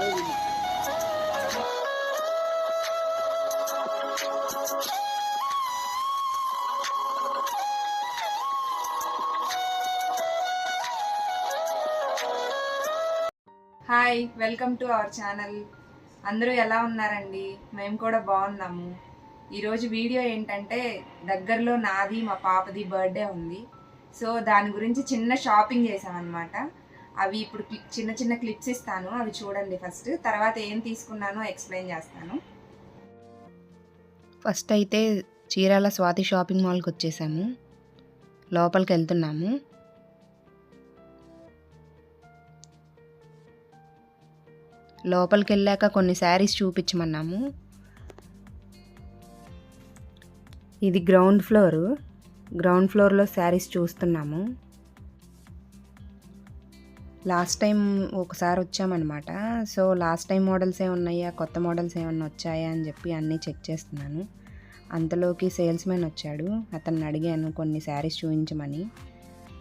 Hi welcome to our channel. అందరూ ఎలా ఉన్నారండి? మేము కూడా బాగున్నాము. ఈరోజు వీడియో ఏంటంటే దగ్గరలో నాది మా పాపది బర్త్డే ఉంది. సో దాని గురించి చిన్న షాపింగ్ చేసామన్నమాట అవి ఇప్పుడు చిన్న చిన్న క్లిప్స్ ఇస్తాను అవి చూడండి ఫస్ట్. తర్వాత ఏం తీసుకున్నానో ఎక్స్ప్లెయిన్ చేస్తాను. ఫస్ట్ అయితే చీరాల స్వాతి షాపింగ్ మాల్కి వచ్చేసాము. లోపలికి వెళ్తున్నాము. లోపలికి వెళ్ళాక కొన్ని శారీస్ చూపించమన్నాము. ఇది గ్రౌండ్ ఫ్లోర్. గ్రౌండ్ ఫ్లోర్లో శారీస్ చూస్తున్నాము. లాస్ట్ టైం ఒకసారి వచ్చామన్నమాట. సో లాస్ట్ టైం మోడల్స్ ఏ ఉన్నాయా కొత్త మోడల్స్ ఏమన్నా వచ్చాయా అని చెప్పి అన్నీ చెక్ చేస్తున్నాను. అంతలోకి సేల్స్ మ్యాన్ వచ్చాడు. అతన్ని అడిగాను కొన్ని శారీస్ చూపించమని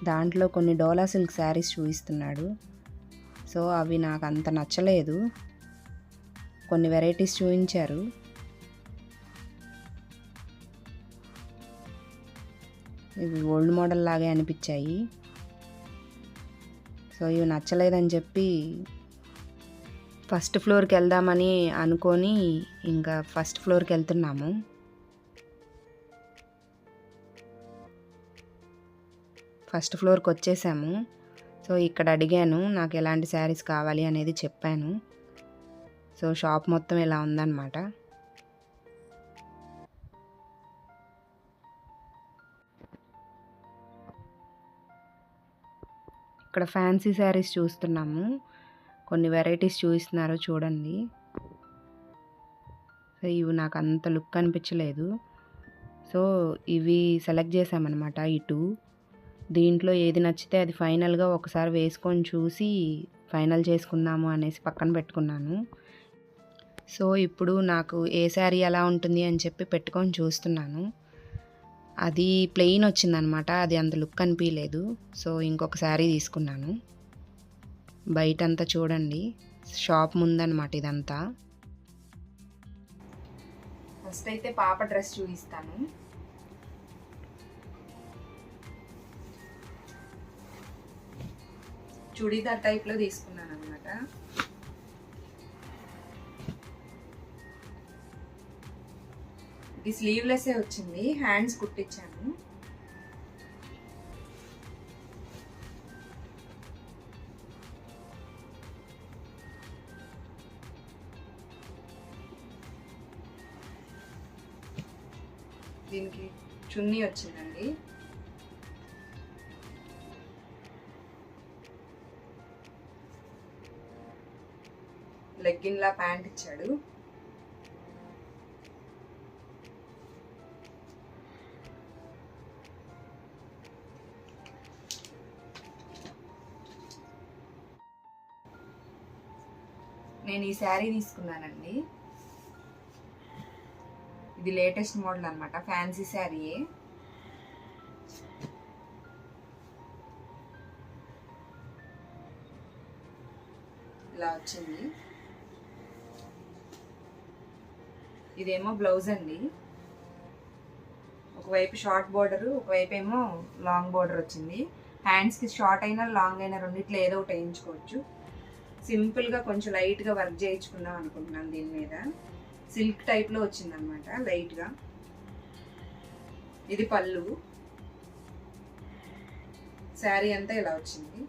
దాంట్లో కొన్ని డోలా సిల్క్ శారీస్ చూపిస్తున్నాడు సో అవి నాకు అంత నచ్చలేదు. కొన్ని వెరైటీస్ చూపించారు ఇవి ఓల్డ్ మోడల్ లాగే అనిపించాయి. సో ఇవి నచ్చలేదని చెప్పి ఫస్ట్ ఫ్లోర్కి వెళ్దామని అనుకొని ఇంకా ఫస్ట్ ఫ్లోర్కి వెళ్తున్నాము. ఫస్ట్ ఫ్లోర్కి వచ్చేసాము. సో ఇక్కడ అడిగాను నాకు ఎలాంటి శారీస్ కావాలి అనేది చెప్పాను. సో షాప్ మొత్తం ఇలా ఉందన్నమాట. ఇక్కడ ఫ్యాన్సీ శారీస్ చూస్తున్నాము. కొన్ని వెరైటీస్ చూపిస్తున్నారు చూడండి. సో ఇవి నాకు అంత లుక్ అనిపించలేదు. సో ఇవి సెలెక్ట్ చేసామన్నమాట ఈ టూ. దీంట్లో ఏది నచ్చితే అది ఫైనల్గా ఒకసారి వేసుకొని చూసి ఫైనల్ చేసుకుందాము అనేసి పక్కన పెట్టుకున్నాను. సో ఇప్పుడు నాకు ఏ శారీ ఎలా ఉంటుంది అని చెప్పి పెట్టుకొని చూస్తున్నాను. అది ప్లెయిన్ వచ్చిందనమాట. అది అంత లుక్ అనిపించలేదు సో ఇంకొక శారీ తీసుకున్నాను. బయట అంతా చూడండి. షాప్ ముందనమాట ఇదంతా. ఫస్ట్ అయితే పాప డ్రెస్ చూపిస్తాను. చుడీదార్ టైప్లో తీసుకున్నాను అనమాట ఇది స్లీవ్లెస్సే వచ్చింది. హ్యాండ్స్ కుట్టించాను. దీనికి చున్నీ వచ్చిందండి. లెగ్గిన్లా ప్యాంట్ ఇచ్చాడు. నేను ఈ శారీ తీసుకున్నానండి. ఇది లేటెస్ట్ మోడల్ అనమాట ఫ్యాన్సీ శారీయే. ఇలా వచ్చింది. ఇదేమో బ్లౌజ్ అండి. ఒకవైపు షార్ట్ బోర్డర్ ఒకవైపు ఏమో లాంగ్ బోర్డర్ వచ్చింది. హ్యాండ్స్కి షార్ట్ అయినా లాంగ్ అయినా రెండిట్లో ఏదో ఒకటి వేయించుకోవచ్చు. సింపుల్గా కొంచెం లైట్గా వర్క్ చేయించుకుందాం అనుకుంటున్నాను దీని మీద. సిల్క్ టైప్లో వచ్చిందనమాట లైట్గా ఇది పళ్ళు. శారీ అంతా ఇలా వచ్చింది.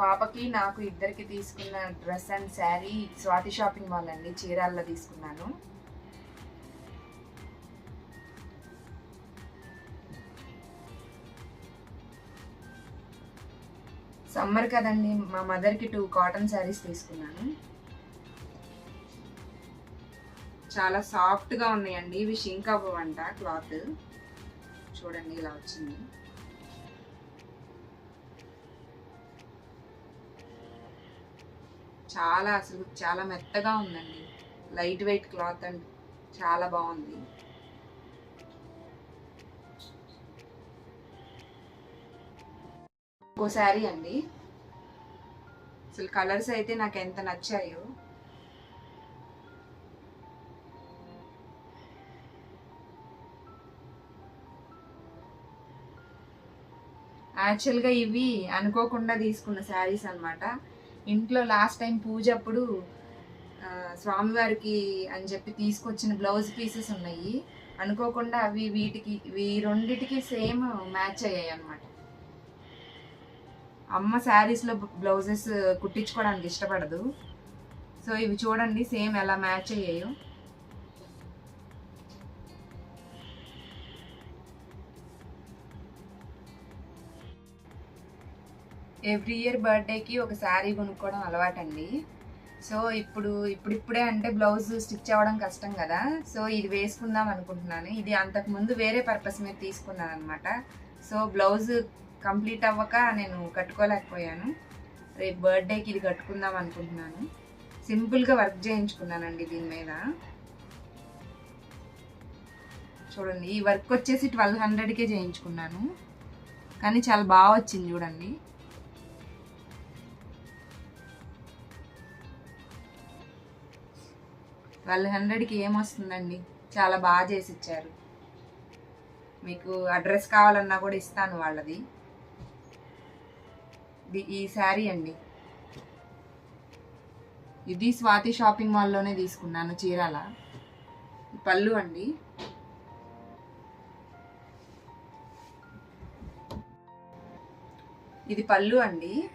పాపకి నాకు ఇద్దరికి తీసుకున్న dress and sari Swathi shopping mall అండి చీరాల్లో తీసుకున్నాను. సమ్మర్ కదండి మా మదర్కి టూ కాటన్ శారీస్ తీసుకున్నాను. చాలా సాఫ్ట్గా ఉన్నాయండి ఇవి షింక్ అవ్వవంట క్లాత్. చూడండి ఇలా వచ్చింది. చాలా అసలు చాలా మెత్తగా ఉందండి. లైట్ వెయిట్ క్లాత్ అండ్ చాలా బాగుంది. ఇంకో శారీ అండి. అసలు కలర్స్ అయితే నాకు ఎంత నచ్చాయో. యాక్చువల్గా ఇవి అనుకోకుండా తీసుకున్న శారీస్ అన్నమాట. ఇంట్లో లాస్ట్ టైం పూజ అప్పుడు స్వామివారికి అని చెప్పి తీసుకొచ్చిన బ్లౌజ్ పీసెస్ ఉన్నాయి. అనుకోకుండా అవి వీటికి ఇవి రెండిటికి సేమ్ మ్యాచ్ అయ్యాయి అనమాట అమ్మ శారీస్లో బ్లౌజెస్ కుట్టించుకోవడానికి ఇష్టపడదు. సో ఇవి చూడండి సేమ్ ఎలా మ్యాచ్ అయ్యాయో. ఎవ్రీ ఇయర్ బర్త్డేకి ఒక శారీ కొనుక్కోవడం అలవాటండి. సో ఇప్పుడు ఇప్పుడిప్పుడే అంటే బ్లౌజ్ స్టిచ్ అవ్వడం కష్టం కదా. సో ఇది వేసుకుందాం అనుకుంటున్నాను. ఇది అంతకు ముందు వేరే పర్పస్ మీద తీసుకున్నాను అనమాట సో బ్లౌజ్ కంప్లీట్ అవ్వక నేను కట్టుకోలేకపోయాను. రేపు బర్త్డేకి ఇది కట్టుకుందాం అనుకుంటున్నాను. సింపుల్గా వర్క్ చేయించుకున్నానండి దీని మీద. చూడండి ఈ వర్క్ వచ్చేసి ట్వెల్వ్ హండ్రెడ్కే చేయించుకున్నాను. కానీ చాలా బాగా వచ్చింది చూడండి. ట్వెల్వ్ హండ్రెడ్కి ఏమొస్తుందండి చాలా బాగా చేసి ఇచ్చారు మీకు అడ్రస్ కావాలన్నా కూడా ఇస్తాను వాళ్ళది. ఈ శారీ అండి. ఇది స్వాతి షాపింగ్ మాల్లోనే తీసుకున్నాను చీరాల. పళ్ళు అండి. ఇది పళ్ళు అండి.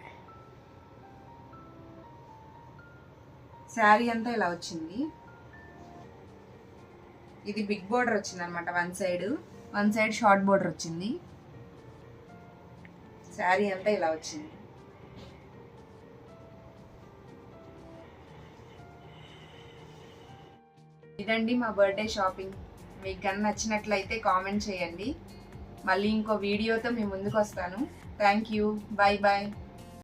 శారీ అంతా ఇలా వచ్చింది. ఇది బిగ్ బోర్డర్ వచ్చింది అనమాట one side. One side short border వచ్చింది. శారీ అంతా ఇలా వచ్చింది. ఇదండి మా బర్త్డే షాపింగ్. మీకు కన్నా నచ్చినట్లయితే కామెంట్ చేయండి. మళ్ళీ ఇంకో వీడియోతో మీ ముందుకు వస్తాను థ్యాంక్ యూ బాయ్ బాయ్